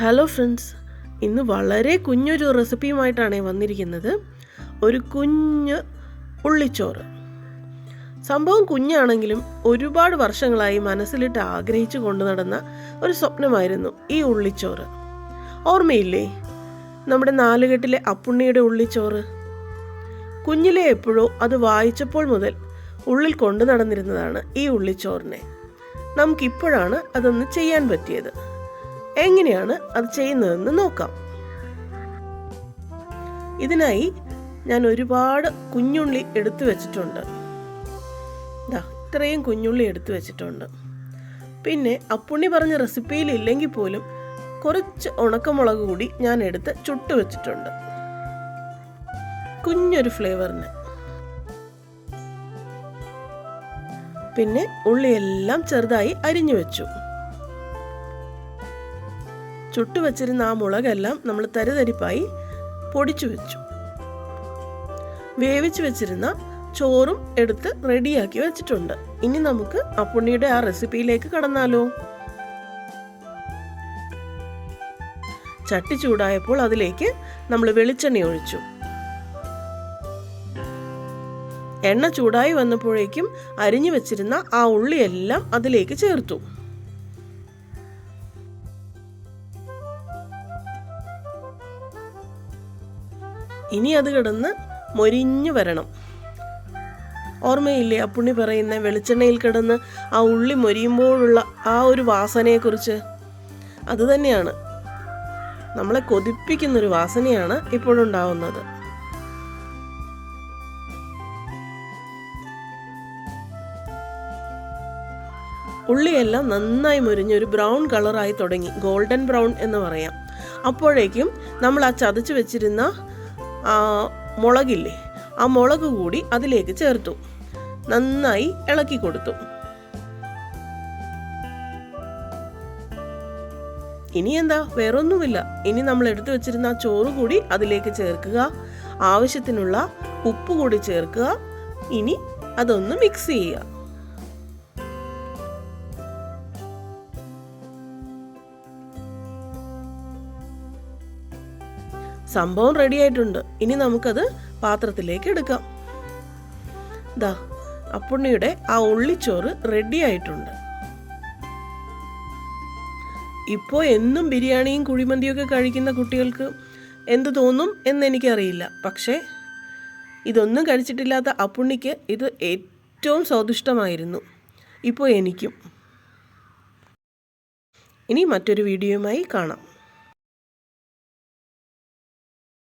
Hello friends ഇന്ന് വളരെ കുഞ്ഞൊരു റെസിപ്പിയുമായിട്ടാണ് വന്നിരിക്കുന്നത്. ഒരു കുഞ്ഞ് ഉള്ളിച്ചോറ്. സംഭവം കുഞ്ഞാണെങ്കിലും ഒരുപാട് വർഷങ്ങളായി മനസ്സിലിട്ട് ആഗ്രഹിച്ചു കൊണ്ടു നടന്ന ഒരു സ്വപ്നമായിരുന്നു ഈ ഉള്ളിച്ചോറ്. ഓർമ്മയില്ലേ? നമ്മുടെ നാലുകെട്ടിലെ അപ്പുണ്ണിയുടെ ഉള്ളിച്ചോറ്. കുഞ്ഞിലെ എപ്പോഴോ അത് വായിച്ചപ്പോൾ മുതൽ ഉള്ളിൽ കൊണ്ടു നടന്നിരുന്നതാണ് ഈ ഉള്ളിച്ചോറിനെ. നമുക്കിപ്പോഴാണ് അതൊന്ന് ചെയ്യാൻ പറ്റിയത്. എങ്ങനെയാണ് അത് ചെയ്യുന്നതെന്ന് നോക്കാം. ഇതിനായി ഞാൻ ഒരുപാട് കുഞ്ഞുള്ളി എടുത്തു വെച്ചിട്ടുണ്ട്. ഇതാ ഇത്രയും കുഞ്ഞുള്ളി എടുത്തു വെച്ചിട്ടുണ്ട്. പിന്നെ അപ്പുണ്ണി പറഞ്ഞ റെസിപ്പിയിൽ ഇല്ലെങ്കിൽ പോലും കുറച്ച് ഉണക്കമുളക് കൂടി ഞാൻ എടുത്ത് ചുട്ടു വെച്ചിട്ടുണ്ട്. കുഞ്ഞൊരു ഫ്ലേവറിന്. പിന്നെ ഉള്ളിയെല്ലാം ചെറുതായി അരിഞ്ഞു വെച്ചു. ചുട്ടു വച്ചിരുന്ന ആ മുളകെല്ലാം നമ്മൾ തരിതരിപ്പായി പൊടിച്ചു വെച്ചു. വേവിച്ച് വെച്ചിരുന്ന ചോറും എടുത്ത് റെഡിയാക്കി വെച്ചിട്ടുണ്ട്. ഇനി നമുക്ക് അപ്പുണ്ണിയുടെ ആ റെസിപ്പിയിലേക്ക് കടന്നാലോ? ചട്ടി ചൂടായപ്പോൾ അതിലേക്ക് നമ്മൾ വെളിച്ചെണ്ണ ഒഴിച്ചു. എണ്ണ ചൂടായി വന്നപ്പോഴേക്കും അരിഞ്ഞു വെച്ചിരുന്ന ആ ഉള്ളിയെല്ലാം അതിലേക്ക് ചേർത്തു. ഇനി അത് കിടന്ന് മൊരിഞ്ഞു വരണം. ഓർമ്മയില്ലേ അപ്പുണ്ണി പറയുന്ന വെളിച്ചെണ്ണയിൽ കിടന്ന് ആ ഉള്ളി മൊരിയുമ്പോഴുള്ള ആ ഒരു വാസനയെക്കുറിച്ച്? അത് തന്നെയാണ്. നമ്മളെ കൊതിപ്പിക്കുന്നൊരു വാസനയാണ് ഇപ്പോഴുണ്ടാവുന്നത്. ഉള്ളിയെല്ലാം നന്നായി മുരിഞ്ഞ് ഒരു ബ്രൗൺ കളറായി തുടങ്ങി. ഗോൾഡൻ ബ്രൗൺ എന്ന് പറയാം. അപ്പോഴേക്കും നമ്മൾ ആ ചതച്ച് വെച്ചിരുന്ന മുളകില്ലേ ആ മുളക് കൂടി അതിലേക്ക് ചേർത്തു. നന്നായി ഇളക്കി കൊടുത്തു. ഇനി എന്താ? വേറൊന്നുമില്ല. ഇനി നമ്മൾ എടുത്തു വെച്ചിരുന്ന ആ ചോറ് കൂടി അതിലേക്ക് ചേർക്കുക. ആവശ്യത്തിനുള്ള ഉപ്പ് കൂടി ചേർക്കുക. ഇനി അതൊന്ന് മിക്സ് ചെയ്യുക. സംഭവം റെഡി ആയിട്ടുണ്ട്. ഇനി നമുക്കത് പാത്രത്തിലേക്ക് എടുക്കാം. ദാ അപ്പുണ്ണിയുടെ ആ ഉള്ളിച്ചോറ് റെഡി ആയിട്ടുണ്ട്. ഇപ്പോൾ എന്നും ബിരിയാണിയും കുഴിമന്തിയൊക്കെ കഴിക്കുന്ന കുട്ടികൾക്ക് എന്ത് തോന്നും എന്നെനിക്കറിയില്ല. പക്ഷേ ഇതൊന്നും കഴിച്ചിട്ടില്ലാത്ത അപ്പുണ്ണിക്ക് ഇത് ഏറ്റവും സ്വാദിഷ്ടമായിരുന്നു. ഇപ്പോൾ എനിക്കും. ഇനി മറ്റൊരു വീഡിയോയുമായി കാണാം.